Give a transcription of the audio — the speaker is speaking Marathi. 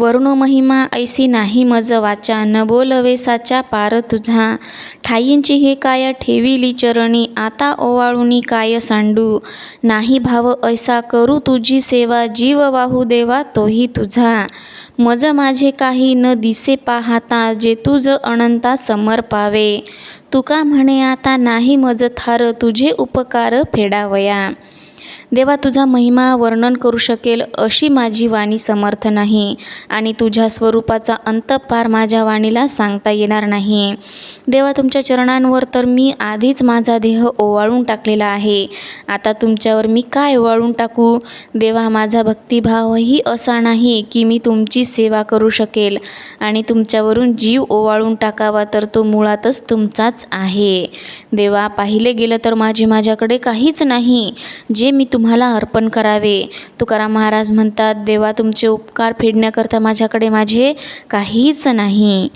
वरुण महिमा ऐसी नाही मज वाचा न बोलवे साचा पार तुझा. ठाईंची हे काय ठेविली चरणी आता ओवाळूनी काय सांडू? नाही भाव ऐसा करू तुझी सेवा जीव वाहू देवा तोही तुझा. मज माझे काही न दिसे पाहता जे तुझ अनंता समर पावे. तुका म्हणे आता नाही मज थार तुझे उपकार फेडावया. देवा तुझा महिमा वर्णन करू शकेल अशी माझी वाणी समर्थ नाही आणि तुझ्या स्वरूपाचा अंत पार माझ्या वाणीला सांगता येणार नाही. देवा तुमच्या चरणांवर तर मी आधीच माझा देह ओवाळून टाकलेला आहे. आता तुमच्यावर मी काय ओवाळून टाकू? देवा माझा भक्तिभावही असा नाही की मी तुमची सेवा करू शकेल आणि तुमच्यावरून जीव ओवाळून टाकावा तर तो मुळातच तुमचाच आहे. देवा पाहिले गेलं तर माझे माझ्याकडे काहीच नाही. जे मी तुम्हाला अर्पण करावे. तुकाराम महाराज म्हणतात देवा तुमचे उपकार फेडण्याकरता माझ्याकडे माझे काहीच नाही.